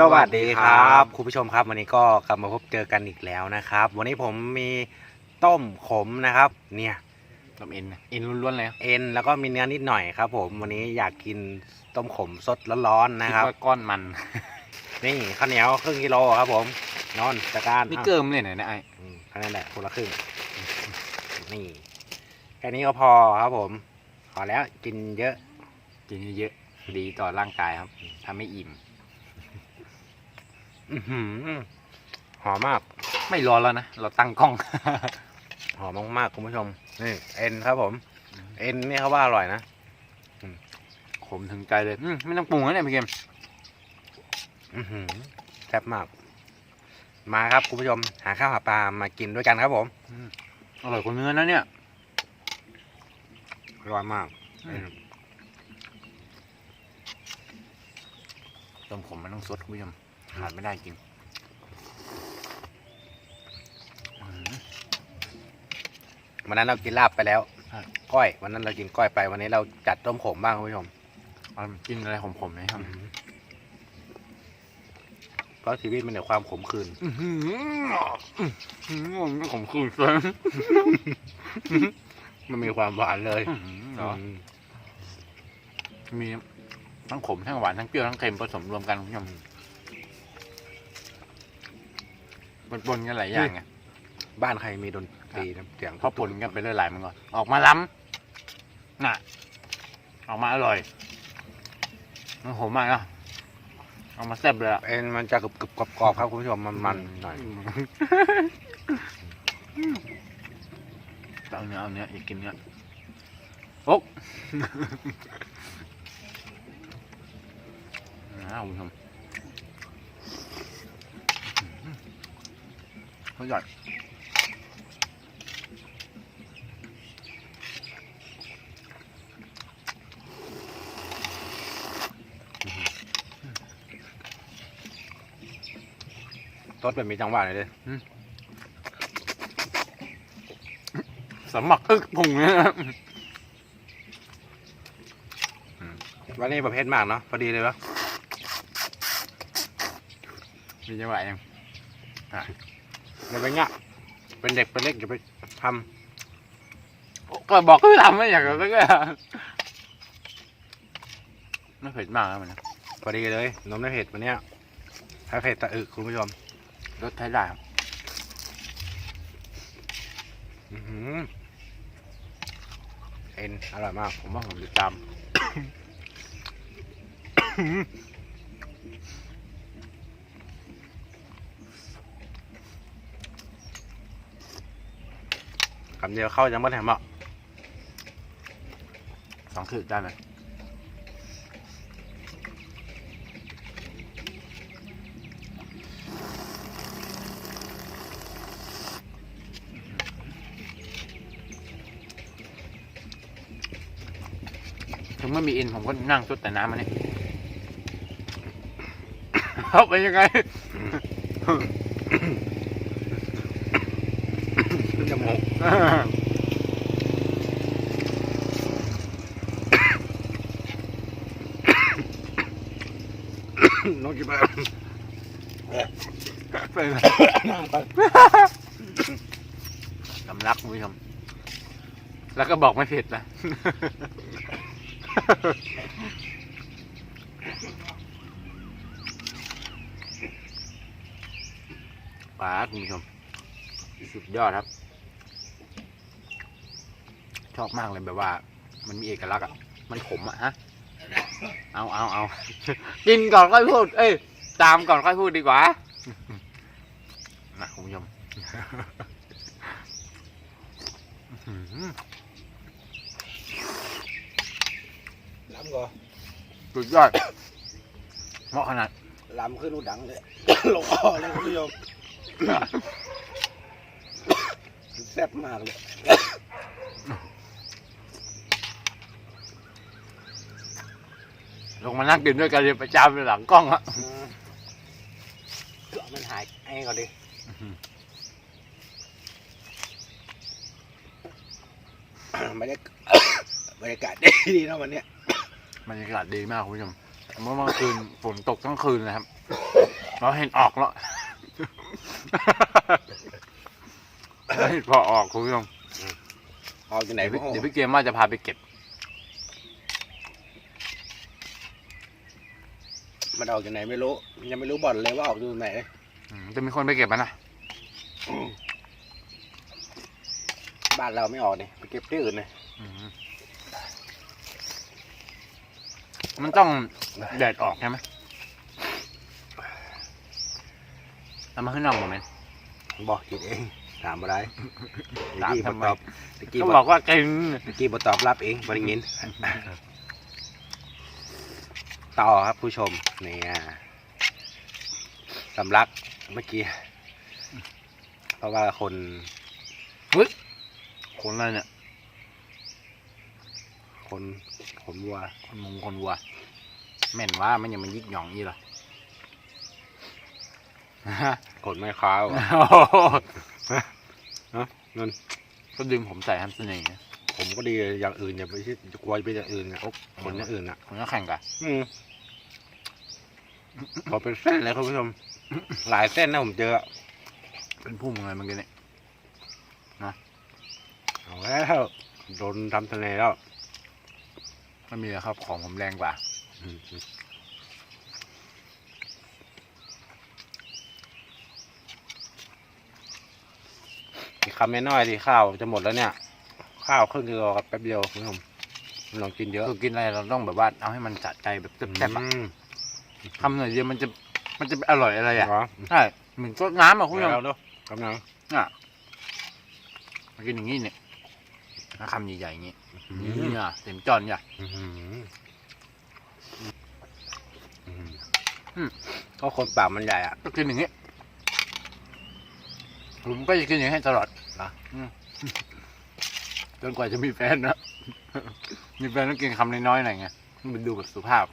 สวัสดีครับคุณผู้ชมครับ วันนี้ก็กลับมาพบเจอกันอีกแล้วนะครับ วันนี้ผมมีต้มขมนะครับ เนี่ยต้มเอ็นนะเอ็นล้วนๆเลยเอ็นแล้วก็มีเนื้อนิดหน่อยครับ ผมวันนี้อยากกินต้มขมสดร้อนๆนะครับดว่าก้อนมัน นี่ข้าวเหนียวครึ่งกิโลครับ ผมนอนจัดการนี่อะเกิมเลยหน่อยนะไอ้อืมแค่นั้นแหละคนละครึ่งนี่แค่นี้ก็พอครับผมพอแล้วกินเยอะ กินเยอะๆดีต่อร่างกายครับทำให้อิ่ม อื้อหือหอมมาก ไม่รอแล้วนะ เราตั้งกล้อง หอมมากๆคุณผู้ชม นี่เอ็นครับผม เอ็นนี่เขาว่าอร่อยนะขมถึงใจเลยอืมไม่ต้องปรุงแล้วเนี่ยพี่เกมอือหือแซ่บมาก มาครับคุณผู้ชม หาข้าวหาปลามากินด้วยกันครับผม อร่อยกว่าเนื้อนะเนี่ย อร่อยมากอืม ต้มขมมันต้องสดคุณผู้ชม ขาดไม่ได้จริงอืมวันนั้นเรากินลาบไปแล้วใช่ก้อย วันนั้นเรากินก้อยไป วันนี้เราจัดต้มขมบ้างคุณผู้ชมเอากินอะไรขมๆนะครับเพราะชีวิตมันเดี๋ยวความขมขื่นอือหืออื้อหือมันขมขื่นเลยมันมีความหวานเลยอื้อหือเหรออืมมีทั้งขมทั้งหวานทั้งเปรี้ยวทั้งเค็มผสมรวมกันคุณผู้ชม ปนๆกันหลายอย่างไงบ้านใครมีดนตรีนะเสียงพอปนกันไปเรื่อยหลายมันก่อนออกมาล้ำน่ะ ออกมาอร่อยมันโหมมากนะออกมาแซ่บเลยอะเอ็นมันจะกรึบๆกรอบๆครับคุณผู้ชมมันมันๆหน่อยเอาเนื้อเอาเนื้ออยากกินเนื้อโอ๊ะนะคุณผู้ชม เขาใหญ่รสแบบมีจังหวะเลยเด้สมัครอึกผงเนี่ยวันนี้ประเภทมากเนาะพอดีเลยวะมีจังหวะยังอ ย่าไปเงี้ยเป็นเด็กเป็นเล็กอย่าไปทก็บอกก็ทำไม่อยากจะก็ไม่เผ็ดมากแล้วมันนะพอดีเลยนมไม่เผ็ดวันนี้ถ้าเผ็ดตะอึคุณผู้ชมรสไทยได้ครับอื้อหือเอ็นอร่อยมาก ผมว่าผมจะจคำเดียวเข้าจังบ่แถมอะำสองขีดได้ไหมถึงไม่มีเอ็นผมก็นั่งซดแต่น้ำมันนี่เข้าไปยังไง ขึ้นจมูก น้องกินไปไปเลยสำลักคุณผู้ชมแล้วก็บอกไม่เผ็ดนะปลาคุณผู้ชมสุดยอดครับ ชอบมากเลยแบบว่า มันมีเอกลักษณ์อะ มันขมอะฮะ เอาเอาเอา กินก่อนค่อยพูด เอ้ย ตามก่อนค่อยพูดดีกว่า นะคุณผู้ชมอื้อหือล้ำก่อสุดยอดเหมาะขนาดล้ำขึ้นรูดังเลย ลงคอเลยคุณผู้ชมแซ่บมากเลย ลงมานั่งกินด้วยกันเลยประจำเลยหลังกล้องอะเกลือมันหายไอ้ก่อนดิบรรยากาศ บรรยากาศดีดีนะวันเนี้ยบรรยากาศดีมากคุณผู้ชมเมื่อเมื่อคืนฝนตกทั้งคืนเลยครับ เราเห็นออกแล้ว เราเห็นพอออกคุณผู้ชม ออกจากไหนเดี๋ยวพี่พี่เดี๋ยวพี่เกมว่าจะพาไปเก็บ มันออกจากไหนไม่รู้ ยังไม่รู้บ่อนเลยว่าออกอยู่ไหนอืมจะมีคนไปเก็บมันนะบ้านเราไม่ออกนี่ไปเก็บที่อื่นเลยอืมมันต้องแดดออกใช่ไหมเอามาข้างนอกหมดไหมบอกกินเองถามอะไรถามตะกี้ทำบไมตอบตะกี้ก็บบออกกว่ากินตะกี้บตอบรับเองบริงิน ต่อครับผู้ชมเนี่ยสำลักเมื่อกี้ เพราะว่าคนคนอะไรเนี่ย คนขนวัว คนมงคนวัวแม่นว่ามันยังมันยิกหย่องยี่หรอขนไม่ค้าวโอ้โหนั่นก็ดึงผมใส่ฮัมสเน่ห์ ผมก็ดีอย่างอื่นอย่าไปคิดจะกลัวไปอย่างอื่นนะคนอย่างอื่นอะผมก็แข่งกันอืมพอเป็นเส้นเลยคุณผู้ชม หลายเส้นนะผมเจอ เป็นพุ่มอะไรเมื่อกี้เนี่ยเอาแล้วโดนทำเสน่ห์แล้วไม่มีแล้วครับ ของผมแรงกว่าอืมอีกคำน้อยๆดิข้าวจะหมดแล้วเนี่ย ข้าวครึ่งกิโลกับแป๊บเดียวคุณผู้ชมไม่ลองกินเยอะคือกินอะไรเราต้องแบบว่าเอาให้มันสะใจแบบแซ่บๆอะอืมทำหน่อยเดียวมันจะมันจะอร่อยอะไรอะเหรอใช่เหมือนซดน้ำอะคุณผู้ชม แล้วเนอะกำลังอะมากินอย่างนี้เนี่ยแล้วคำใหญ่ๆอย่างนี้นี่อะเต็มจอนเนี่ย อื้อหืออืมอืม ก็คนปากมันใหญ่อะก็กินอย่างนี้ผมก็จะกินอย่างนี้ให้ตลอดเหรออืม จนกว่าจะมีแฟนนะมีแฟนต้องกินคำน้อยๆหน่อยไงมันดูแบบสุภาพ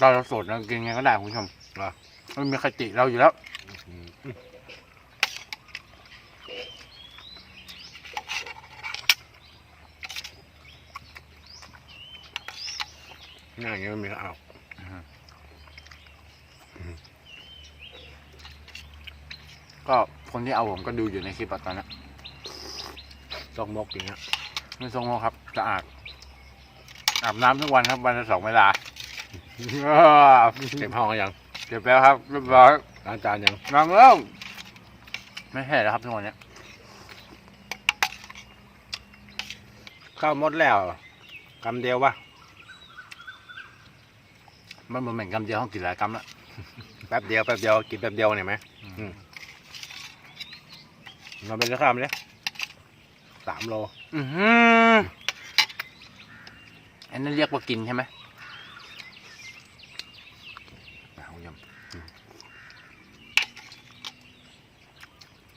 ตอนเราโสดเรากินไงก็ได้คุณผู้ชมเหรอไม่มีใครติเราอยู่แล้วอืมหน้าอย่างนี้มันมีข้าวก็คนที่เอาผมก็ดูอยู่ในคลิปอะตอนนั้น ซอกมกอย่างเงี้ยไม่ทรงโมครับจะอาบอาบน้ำทุกวันครับวันละสองเวลาเก็บห้องยังเก็บแล้วครับเรียบร้อยล้างจานยังนั่งแล้วไม่ใช่แล้วครับทุกวันเนี้ยข้าวหมดแล้วกำเดียววะมันเหมือนกำเดียวห้องกินหลายกำละแป๊บเดียวแป๊บเดียวกินแป๊บเดียวเนี่ยไหมอืมเราเป็นข้าวมาเลย สามโลอือหืออันนั้นเรียกว่ากินใช่ไหมเอายำ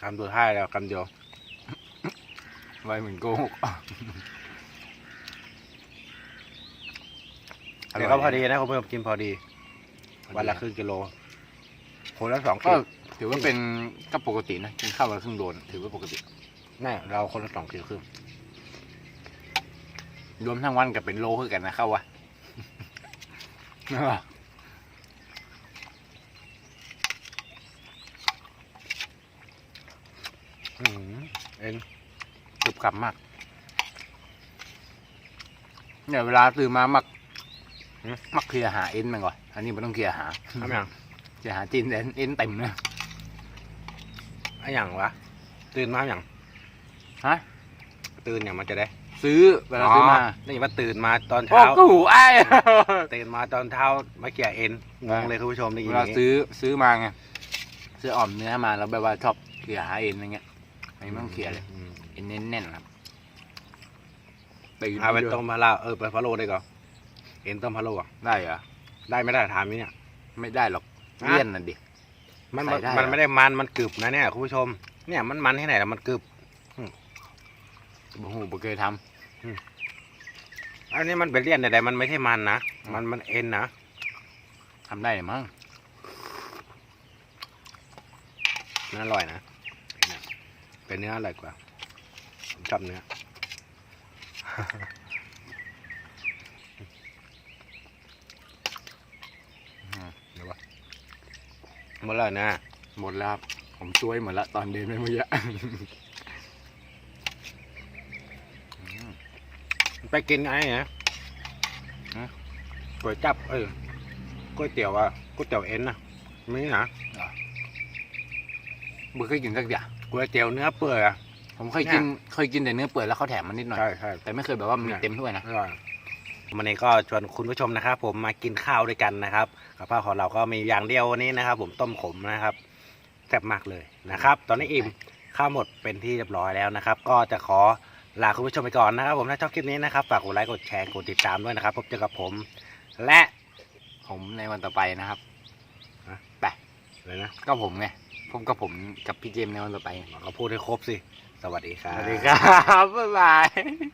คำตัวท้ายแล้วคำเดียวไวเหมือนโกหกเดี๋ยวก็พอดีนะคุณผู้ชมกินพอดี วันละครึ่งกิโลคนละสองก็ขีดถือว่าเป็นก็ปกตินะกินข้าววันละครึ่งโดนถือว่าปกติ นี่เราคนละสองขีดครึ่งรวมทั้งวันกับเป็นโลคือกันนะข้าววะอื้อหือเอ็นกรุบกรับมาก เนี่ยเวลาตื่นมามัก มักเคลียร์หาเอ็นมันก่อน อันนี้มันต้องเคลียร์หาทำอย่างเคลียร์หาจีนเอ็นเอ็นเต็มเลยไอ้อย่างวะ ตื่นมาอย่าง ฮะ ตื่นอย่างมันจะได้ ซื้อเวลาซื้อมานี่ว่าตื่นมาตอนโอ้เช้าก็หูไอ้ายตื่นมาตอนเช้ามาเกี่ยเอ็นงงเลยคุณผู้ชมได้ยิเวนอลาย่างนี้ซื้อซื้อมาไงซื้ออ่อมเนื้อมาแล้วแบบว่าชอบเคลียร์หาเอ็นอะไรเงี้ยอันนี้ไม่ต้องเคลียร์เลยอืมเอ็นแน่นๆครับตื่นเอาไปเยอะต้มพะโล้เออไปพะโล้ได้ก่อนเอ็นต้มพะโล้อะได้เหรอได้ไม่ได้ถามนี่เนี่ยไม่ได้หรอกฮะเลี่ยนน่ะดิมันใส่ได้มันเหรอไม่ได้มันมันกรึบนะเนี่ยคุณผู้ชม เนี่ยมันมันที่ไหนแล้วมันกรึ บโอ้โหบ่เคยทอันนี้มันเป็นเลี่ยนใดๆมันไม่ใช่มันนะ มันมันเอ็นนะำทำได้เหรอมั้งน่าอร่อยนะเนี่ยเป็นเนื้ออร่อยกว่าผมชอบเนื้อเดี๋ยววะหมดแล้วนะ หมดแล้วครับ ผมช่วยหมดแล้วตอนเดินไปเมื่อกี้ อืม ไปกินไอ้นะฮะก๋วยจับ เออก๋วยเตี๋ยวอะก๋วยเตี๋ยวเอ็นนะมีนะมึงเคยกินสักอย่างก๋วยเตี๋ยวเนื้อเปื่อยอะผมเคยกินเคยกินแต่เนื้อเปื่อยแล้วเขาแถมมันนิดหน่อยใช่ใช่แต่ไม่เคยแบบว่ามีเต็มถ้วยนะอร่อยวันนี้ก็ชวนคุณผู้ชมนะครับ ผมมากินข้าวด้วยกันนะครับกับข้าวของเราก็มีอย่างเดียววันนี้นะครับ ผมต้มขมนะครับแซ่บมากเลยนะครับ ตอนนี้อิ่มข้าวหมดเป็นที่เรียบร้อยแล้วนะครับ ก็จะขอ ลาคุณผู้ชมไปก่อนนะครับผมถ้าชอบคลิปนี้นะครับฝากกดไลค์กดแชร์กดติดตามด้วยนะครับพบเจอกับผม และผมในวันต่อไปนะครับฮะไปเลยนะก็ผมไงผมกับผมกับพี่เจมส์ในวันต่อไปก็พูดให้ครบสิ สวัสดีครับ สวัสดีครับ บ๊ายบาย